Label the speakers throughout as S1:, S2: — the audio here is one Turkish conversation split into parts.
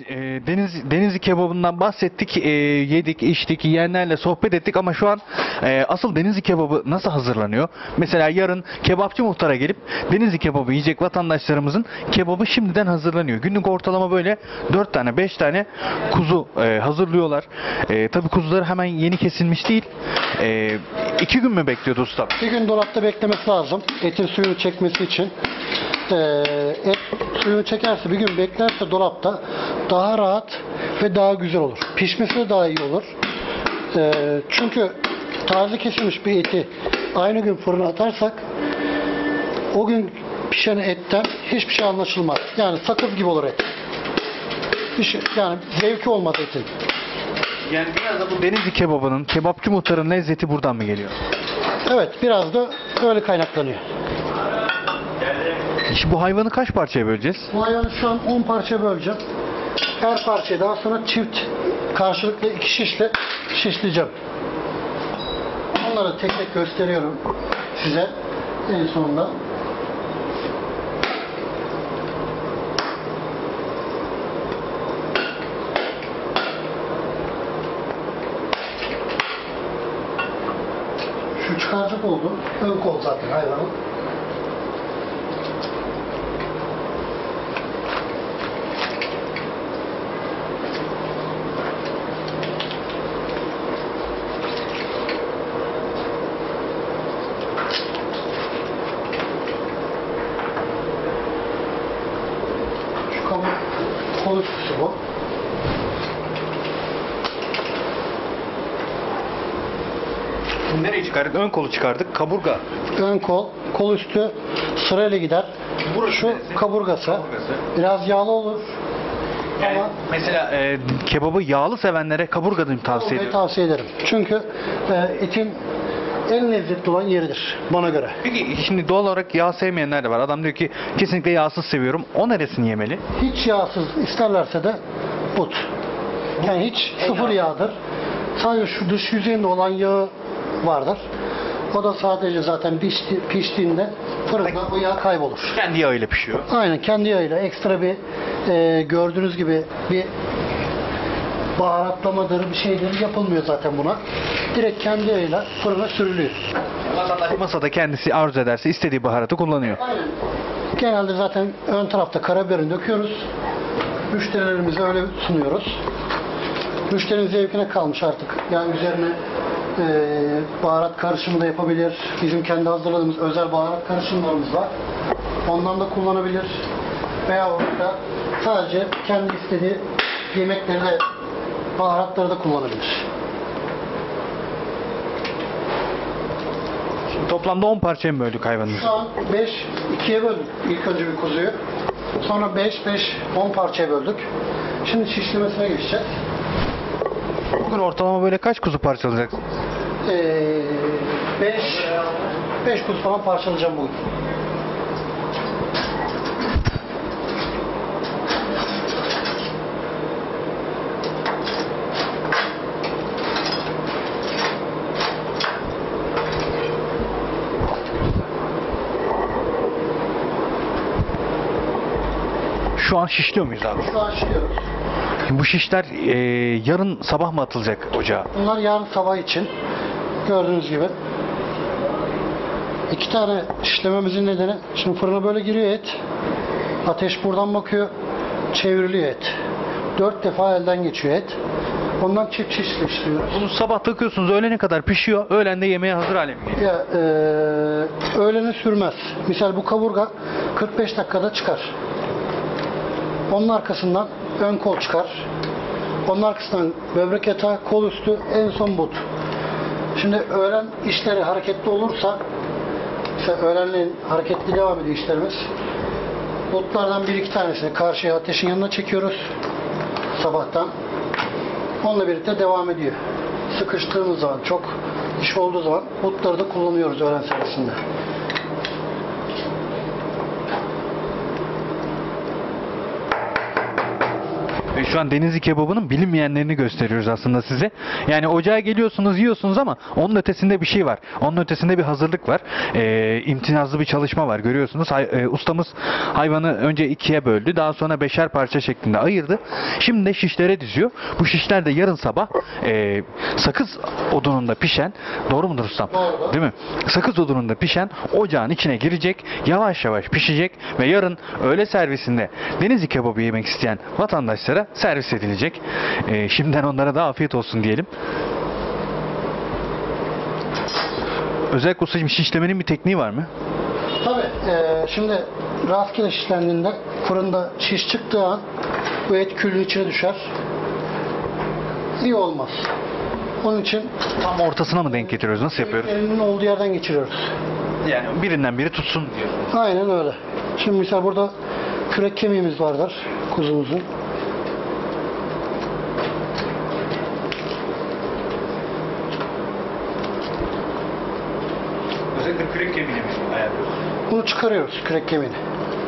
S1: e, deniz denizli kebabından bahsettik, e, yedik, içtik, yiyenlerle sohbet ettik ama şu an e, asıl denizli kebabı nasıl hazırlanıyor? Mesela yarın kebapçı muhtara gelip denizli kebabı yiyecek vatandaşlarımızın kebabı şimdiden hazırlanıyor. Günlük ortalama böyle 4 tane, 5 tane kuzu e, hazırlıyorlar. E, tabii kuzuları hemen yeni kesilmiş değil. E, iki gün mü bekliyordu ustam?
S2: Bir gün dolapta beklemesi lazım. Etin suyunu çekmesi için. Ee, et suyunu çekerse bir gün beklerse dolapta daha rahat ve daha güzel olur. Pişmesi de daha iyi olur. Ee, çünkü taze kesilmiş bir eti aynı gün fırına atarsak o gün pişen etten hiçbir şey anlaşılmaz. Yani sakız gibi olur et. Şey, yani zevki olmaz etin.
S1: Yani biraz da bu denizli kebabının, kebapçı muhtarın lezzeti buradan mı geliyor?
S2: Evet biraz da öyle kaynaklanıyor.
S1: Şimdi bu hayvanı kaç parçaya böleceğiz?
S2: Bu hayvanı şu an 10 parça böleceğim. Her parçayı daha sonra çift karşılıklı iki şişle şişleyeceğim. Onları tek tek gösteriyorum size en sonunda. Şu çıkarcık oldu. Ön kol zaten hayvanın. Şu kabuk kol üstüsü bu.
S1: Şimdi nereyi çıkardık? Ön kolu çıkardık. Kaburga.
S2: Ön kol, kol üstü sırayla gider.
S1: Burası
S2: Şu
S1: neresi?
S2: kaburgası.
S1: Kaburgası.
S2: Biraz yağlı olur.
S1: Yani
S2: Ama
S1: mesela e, kebabı yağlı sevenlere kaburgadan tavsiye
S2: kaburgayı
S1: ediyorum.
S2: tavsiye ederim. Çünkü e, etin en lezzetli olan yeridir bana göre.
S1: Peki şimdi doğal olarak yağ sevmeyenler de var. Adam diyor ki kesinlikle yağsız seviyorum. O neresini yemeli?
S2: Hiç yağsız isterlerse de but. Yani hiç sıfır yağdır. Sadece şu dış yüzeyinde olan yağı vardır. O da sadece zaten pişti, piştiğinde fırında o yağ kaybolur.
S1: Kendi yağıyla pişiyor.
S2: Aynen kendi yağıyla ekstra bir e, gördüğünüz gibi bir baharatlamadır bir şeydir yapılmıyor zaten buna. Direkt kendi yağıyla fırına sürülüyor.
S1: Vatandaş masada kendisi arzu ederse istediği baharatı kullanıyor.
S2: Aynen. Genelde zaten ön tarafta karabiberini döküyoruz. Müşterilerimize öyle sunuyoruz. Müşterinin zevkine kalmış artık. Yani üzerine e, baharat karışımı da yapabilir. Bizim kendi hazırladığımız özel baharat karışımlarımız var. Ondan da kullanabilir. Veya da sadece kendi istediği yemekleri de baharatları da kullanabilir.
S1: Şimdi toplamda 10 parçaya mı böldük hayvanımızı?
S2: Şu an 5 ikiye böldük ilk önce bir kuzuyu. Sonra 5 5 10 parçaya böldük. Şimdi şişlemesine geçeceğiz.
S1: Bugün ortalama böyle kaç kuzu parçalayacak?
S2: 5 5 kuzu falan parçalayacağım bugün.
S1: Şu an şişliyor muyuz abi?
S2: Şu an şişliyoruz.
S1: Şimdi bu şişler e, yarın sabah mı atılacak ocağa?
S2: Bunlar yarın sabah için. Gördüğünüz gibi. İki tane şişlememizin nedeni şimdi fırına böyle giriyor et. Ateş buradan bakıyor. Çevriliyor et. Dört defa elden geçiyor et. Ondan çift çift işliyoruz.
S1: Bunu sabah takıyorsunuz öğlene kadar pişiyor. Öğlende yemeğe hazır hale mi geliyor?
S2: Ya, e, öğlene sürmez. Misal bu kaburga 45 dakikada çıkar. Onun arkasından ön kol çıkar. Onun arkasından böbrek yatağı, kol üstü, en son but. Şimdi öğlen işleri hareketli olursa mesela öğlenleyin hareketli devam ediyor işlerimiz. Butlardan bir iki tanesini karşıya ateşin yanına çekiyoruz sabahtan. Onunla birlikte devam ediyor. Sıkıştığımız zaman, çok iş olduğu zaman butları da kullanıyoruz öğlen servisinde.
S1: Şu an Denizli kebabının bilinmeyenlerini gösteriyoruz aslında size. Yani ocağa geliyorsunuz yiyorsunuz ama onun ötesinde bir şey var. Onun ötesinde bir hazırlık var. E, imtinazlı bir çalışma var görüyorsunuz. Hay- e, ustamız hayvanı önce ikiye böldü. Daha sonra beşer parça şeklinde ayırdı. Şimdi de şişlere diziyor. Bu şişler de yarın sabah e, sakız odununda pişen doğru mudur ustam?
S2: Doğru.
S1: Değil mi? Sakız odununda pişen ocağın içine girecek. Yavaş yavaş pişecek ve yarın öğle servisinde Denizli kebabı yemek isteyen vatandaşlara servis edilecek. Ee, şimdiden onlara da afiyet olsun diyelim. Özellikle ustacığım şişlemenin bir tekniği var mı?
S2: Tabii e, şimdi rastgele şişlendiğinde fırında şiş çıktığı an bu et külün içine düşer. İyi olmaz. Onun için
S1: Tam ortasına mı denk getiriyoruz? Nasıl yapıyoruz?
S2: elinin olduğu yerden geçiriyoruz.
S1: Yani birinden biri tutsun diyor.
S2: Aynen öyle. Şimdi mesela burada kürek kemiğimiz vardır kuzumuzun.
S1: Özellikle kürek ayarlıyoruz?
S2: Bunu çıkarıyoruz kürek kemiğini.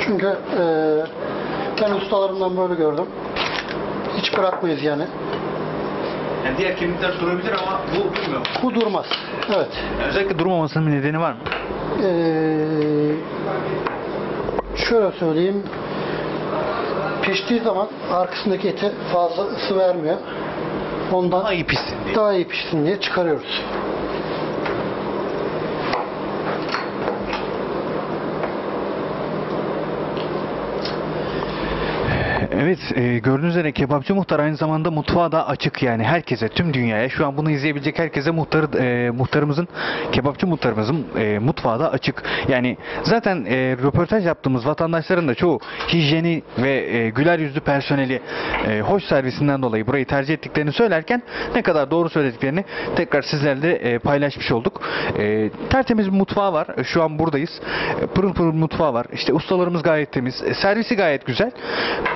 S2: Çünkü e, ben ustalarımdan böyle gördüm. Hiç bırakmayız yani.
S1: Yani diğer kemikler durabilir ama bu durmuyor.
S2: Bu durmaz. Evet.
S1: Yani özellikle durmamasının bir nedeni var mı?
S2: Ee, şöyle söyleyeyim. Piştiği zaman arkasındaki ete fazla ısı vermiyor. Ondan
S1: Daha iyi pişsin diye.
S2: daha iyi pişsin diye çıkarıyoruz.
S1: Evet e, gördüğünüz üzere kebapçı muhtar aynı zamanda mutfağı da açık yani herkese tüm dünyaya şu an bunu izleyebilecek herkese muhtarı, e, muhtarımızın kebapçı muhtarımızın e, mutfağı da açık. Yani zaten e, röportaj yaptığımız vatandaşların da çoğu hijyeni ve e, güler yüzlü personeli e, hoş servisinden dolayı burayı tercih ettiklerini söylerken ne kadar doğru söylediklerini tekrar sizlerle e, paylaşmış olduk. E, tertemiz bir mutfağı var. E, Şu an buradayız. E, pırıl pırıl mutfağı var. İşte ustalarımız gayet temiz. E, servisi gayet güzel.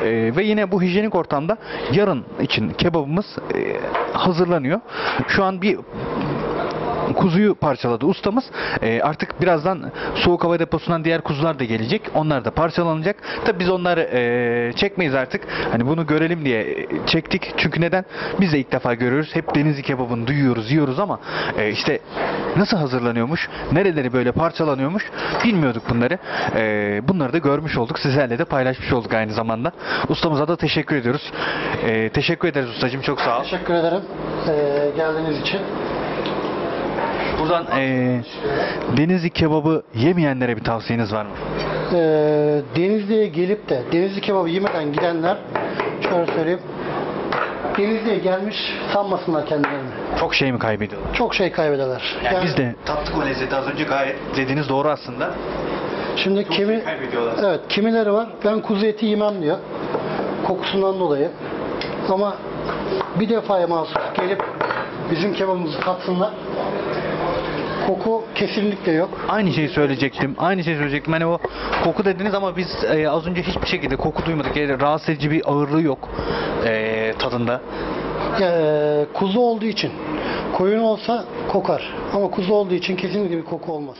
S1: E, ve yine bu hijyenik ortamda yarın için kebabımız e, hazırlanıyor. Şu an bir kuzuyu parçaladı ustamız. E, artık birazdan soğuk hava deposundan diğer kuzular da gelecek. Onlar da parçalanacak. Tabi biz onları e, çekmeyiz artık. Hani bunu görelim diye e, çektik. Çünkü neden? Biz de ilk defa görüyoruz. Hep denizli kebabını duyuyoruz, yiyoruz ama e, işte nasıl hazırlanıyormuş, nereleri böyle parçalanıyormuş bilmiyorduk bunları. E, bunları da görmüş olduk. Sizlerle de paylaşmış olduk aynı zamanda. Ustamıza da teşekkür ediyoruz. E, teşekkür ederiz ustacığım. Çok sağ ol.
S2: Teşekkür ederim ee, geldiğiniz için.
S1: Buradan e, denizli kebabı yemeyenlere bir tavsiyeniz var mı?
S2: Ee, Denizli'ye gelip de Denizli kebabı yemeden gidenler şöyle söyleyeyim. Denizli'ye gelmiş sanmasınlar kendilerini.
S1: Çok şey mi kaybediyorlar?
S2: Çok şey kaybederler.
S1: Yani,
S2: Yani
S1: biz de tattık o lezzeti az önce gayet dediğiniz doğru aslında.
S2: Şimdi
S1: Çok
S2: kimi
S1: şey
S2: evet kimileri var ben kuzu eti yemem diyor. Kokusundan dolayı. Ama bir defaya mahsus gelip bizim kebabımızı tatsınlar. Koku kesinlikle yok.
S1: Aynı şeyi söyleyecektim. Aynı şeyi söyleyecektim. Hani o koku dediniz ama biz e, az önce hiçbir şekilde koku duymadık. Yani rahatsız edici bir ağırlığı yok e, tadında.
S2: Ee, kuzu olduğu için koyun olsa kokar. Ama kuzu olduğu için kesinlikle bir koku olmaz.